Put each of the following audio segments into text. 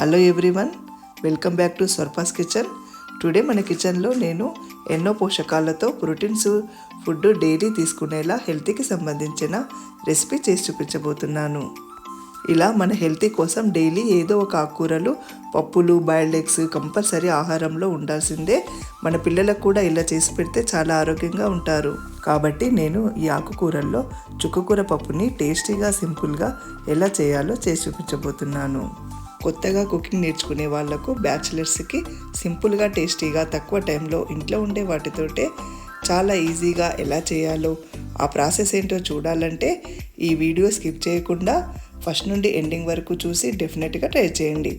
Hello everyone welcome back to Swarupa's kitchen today మన కిచెన్లో నేను ఎన్నో పోషకాలతో ప్రోటీన్స్ ఫుడ్ డైలీ తీసుకునేలా హెల్తీకి సంబంధించిన రెసిపీ చేసి చూపించబోతున్నాను. ఇలా మన హెల్తీ కోసం డైలీ ఏదో ఒక ఆకుకూరలు పప్పులు బాయిల్డ్ ఎగ్స్ కంపల్సరీ ఆహారంలో ఉండాల్సిందే. మన పిల్లలకు కూడా ఇలా చేసి పెడితే చాలా ఆరోగ్యంగా ఉంటారు. కాబట్టి నేను ఈ ఆకుకూరల్లో చుక్కకూర పప్పుని టేస్టీగా సింపుల్గా ఎలా చేయాలో చేసి చూపించబోతున్నాను. కొత్తగా కుకింగ్ నేర్చుకునే వాళ్ళకు బ్యాచిలర్స్కి సింపుల్గా టేస్టీగా తక్కువ టైంలో ఇంట్లో ఉండే వాటితోటే చాలా ఈజీగా ఎలా చేయాలో ఆ ప్రాసెస్ ఏంటో చూడాలంటే ఈ వీడియో స్కిప్ చేయకుండా ఫస్ట్ నుండి ఎండింగ్ వరకు చూసి డెఫినెట్గా ట్రై చేయండి.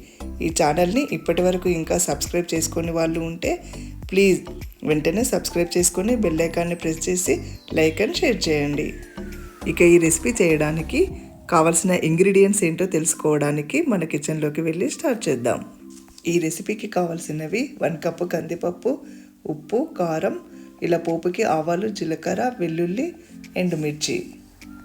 ఈ ఛానల్ని ఇప్పటి వరకు ఇంకా సబ్స్క్రైబ్ చేసుకునే వాళ్ళు ఉంటే ప్లీజ్ వెంటనే సబ్స్క్రైబ్ చేసుకొని బెల్ ఐకాన్ని ప్రెస్ చేసి లైక్ అండ్ షేర్ చేయండి. ఇక ఈ రెసిపీ చేయడానికి కావాల్సిన ఇంగ్రీడియంట్స్ ఏంటో తెలుసుకోవడానికి మన కిచెన్లోకి వెళ్ళి స్టార్ట్ చేద్దాం. ఈ రెసిపీకి కావాల్సినవి వన్ కప్పు కందిపప్పు ఉప్పు కారం ఇలా పోపుకి ఆవాలు జీలకర్ర వెల్లుల్లి ఎండుమిర్చి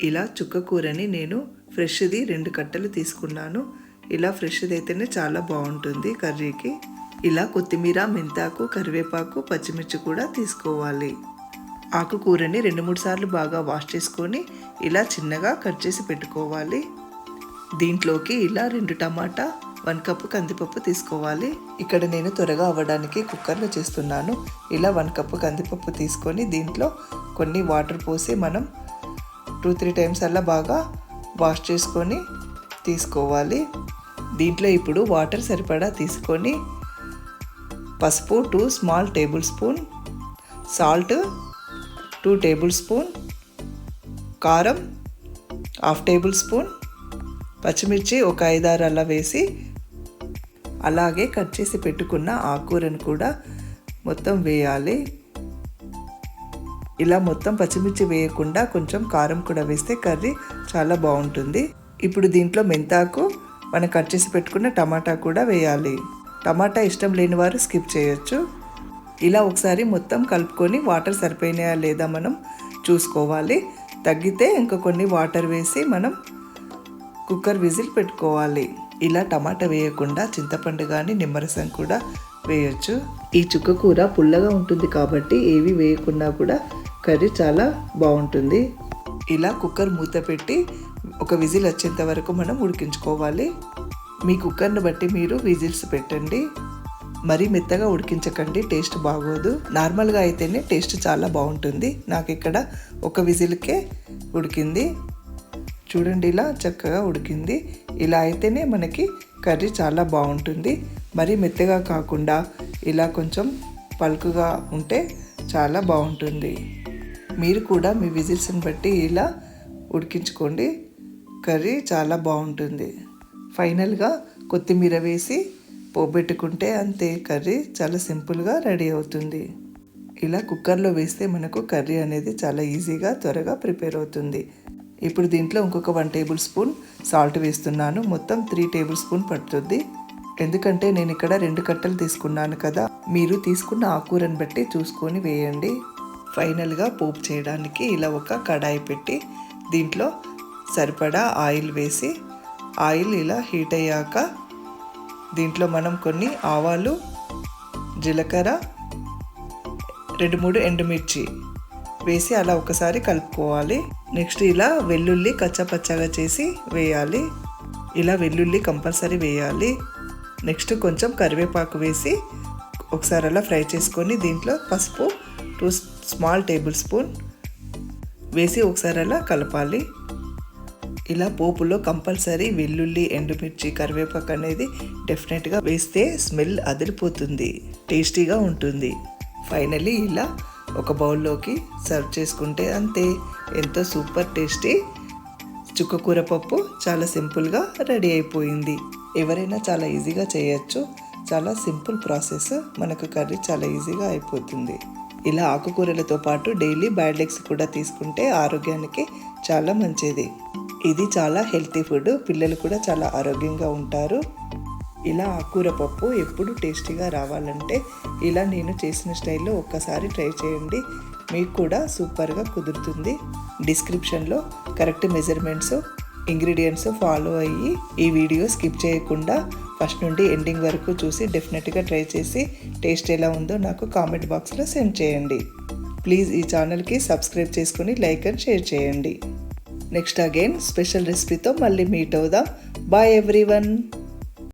ఇలా చుక్క కూరని నేను ఫ్రెష్ది రెండు కట్టలు తీసుకున్నాను. ఇలా ఫ్రెష్ది అయితేనే చాలా బాగుంటుంది కర్రీకి. ఇలా కొత్తిమీర మెంతాకు కరివేపాకు పచ్చిమిర్చి కూడా తీసుకోవాలి. ఆకుకూరని రెండు మూడు సార్లు బాగా వాష్ చేసుకొని ఇలా చిన్నగా కట్ చేసి పెట్టుకోవాలి. దీంట్లోకి ఇలా రెండు టమాటా వన్ కప్పు కందిపప్పు తీసుకోవాలి. ఇక్కడ నేను త్వరగా అవ్వడానికి కుక్కర్లో చేస్తున్నాను. ఇలా వన్ కప్పు కందిపప్పు తీసుకొని దీంట్లో కొన్ని వాటర్ పోసి మనం టూ త్రీ టైమ్స్ అలా బాగా వాష్ చేసుకొని తీసుకోవాలి. దీంట్లో ఇప్పుడు వాటర్ సరిపడా తీసుకొని పసుపు two small tablespoon salt two tablespoon కారం హాఫ్ టేబుల్ స్పూన్ పచ్చిమిర్చి ఒక ఐదారు అలా వేసి అలాగే కట్ చేసి పెట్టుకున్న ఆకుకూరను కూడా మొత్తం వేయాలి. ఇలా మొత్తం పచ్చిమిర్చి వేయకుండా కొంచెం కారం కూడా వేస్తే కర్రీ చాలా బాగుంటుంది. ఇప్పుడు దీంట్లో మెంతాకు మనం కట్ చేసి పెట్టుకున్న టమాటా కూడా వేయాలి. టమాటా ఇష్టం లేని వారు స్కిప్ చేయొచ్చు. ఇలా ఒకసారి మొత్తం కలుపుకొని వాటర్ సరిపోయినాయా లేదా మనం చూసుకోవాలి. తగ్గితే ఇంకా కొన్ని వాటర్ వేసి మనం కుక్కర్ విజిల్ పెట్టుకోవాలి. ఇలా టమాటా వేయకుండా చింతపండు కానీ నిమ్మరసం కూడా వేయొచ్చు. ఈ చుక్క కూర పుల్లగా ఉంటుంది కాబట్టి ఏవి వేయకుండా కూడా కర్రీ చాలా బాగుంటుంది. ఇలా కుక్కర్ మూత పెట్టి ఒక విజిల్ వచ్చేంత వరకు మనం ఉడికించుకోవాలి. మీ కుక్కర్ని బట్టి మీరు విజిల్స్ పెట్టండి. మరీ మెత్తగా ఉడికించకండి టేస్ట్ బాగోదు. నార్మల్గా అయితేనే టేస్ట్ చాలా బాగుంటుంది. నాకు ఇక్కడ ఒక విజిల్కే ఉడికింది. చూడండి ఇలా చక్కగా ఉడికింది. ఇలా అయితేనే మనకి కర్రీ చాలా బాగుంటుంది. మరీ మెత్తగా కాకుండా ఇలా కొంచెం పలుకుగా ఉంటే చాలా బాగుంటుంది. మీరు కూడా మీ విజిల్స్ని బట్టి ఇలా ఉడికించుకోండి. కర్రీ చాలా బాగుంటుంది. ఫైనల్గా కొత్తిమీర వేసి పోబెట్టుకుంటే అంతే కర్రీ చాలా సింపుల్గా రెడీ అవుతుంది. ఇలా కుక్కర్లో వేస్తే మనకు కర్రీ అనేది చాలా ఈజీగా త్వరగా ప్రిపేర్ అవుతుంది. ఇప్పుడు దీంట్లో ఇంకొక వన్ టేబుల్ స్పూన్ సాల్ట్ వేస్తున్నాను. మొత్తం త్రీ టేబుల్ స్పూన్ పడుతుంది. ఎందుకంటే నేను ఇక్కడ రెండు కట్టలు తీసుకున్నాను కదా మీరు తీసుకున్న ఆకూరను బట్టి చూసుకొని వేయండి. ఫైనల్గా పోపు చేయడానికి ఇలా ఒక కడాయి పెట్టి దీంట్లో సరిపడా ఆయిల్ వేసి ఆయిల్ ఇలా హీట్ అయ్యాక దీంట్లో మనం కొన్ని ఆవాలు జీలకర్ర రెండు మూడు ఎండుమిర్చి వేసి అలా ఒకసారి కలుపుకోవాలి. నెక్స్ట్ ఇలా వెల్లుల్లి కచ్చపచ్చగా చేసి వేయాలి. ఇలా వెల్లుల్లి కంపల్సరీ వేయాలి. నెక్స్ట్ కొంచెం కరివేపాకు వేసి ఒకసారి అలా ఫ్రై చేసుకొని దీంట్లో పసుపు టూ స్మాల్ టేబుల్ స్పూన్ వేసి ఒకసారి అలా కలపాలి. ఇలా పోపులో కంపల్సరీ వెల్లుల్లి ఎండుమిర్చి కరివేపాకు అనేది డెఫినెట్గా వేస్తే స్మెల్ అదిరిపోతుంది టేస్టీగా ఉంటుంది. ఫైనలీ ఇలా ఒక బౌల్లోకి సర్వ్ చేసుకుంటే అంతే. ఎంతో సూపర్ టేస్టీ. చుక్కకూర పప్పు చాలా సింపుల్గా రెడీ అయిపోయింది. ఎవరైనా చాలా ఈజీగా చేయొచ్చు. చాలా సింపుల్ ప్రాసెస్. మనకు కర్రీ చాలా ఈజీగా అయిపోతుంది. ఇలా ఆకుకూరలతో పాటు డైలీ బ్యాడ్ లెగ్స్ కూడా తీసుకుంటే ఆరోగ్యానికి చాలా మంచిది. ఇది చాలా హెల్తీ ఫుడ్. పిల్లలు కూడా చాలా ఆరోగ్యంగా ఉంటారు. ఇలా ఆకుకూర పప్పు ఎప్పుడు టేస్టీగా రావాలంటే ఇలా నేను చేసిన స్టైల్లో ఒక్కసారి ట్రై చేయండి. మీకు కూడా సూపర్గా కుదురుతుంది. డిస్క్రిప్షన్లో కరెక్ట్ మెజర్మెంట్స్ ఇంగ్రీడియంట్స్ ఫాలో అయ్యి ఈ వీడియో స్కిప్ చేయకుండా ఫస్ట్ నుండి ఎండింగ్ వరకు చూసి డెఫినెట్గా ట్రై చేసి టేస్ట్ ఎలా ఉందో నాకు కామెంట్ బాక్స్లో సెండ్ చేయండి. ప్లీజ్ ఈ ఛానల్కి సబ్స్క్రైబ్ చేసుకుని లైక్ అండ్ షేర్ చేయండి. నెక్స్ట్ అగైన్ స్పెషల్ రెసిపీతో మళ్ళీ మీట్ అవుదాం బాయ్ ఎవ్రీవన్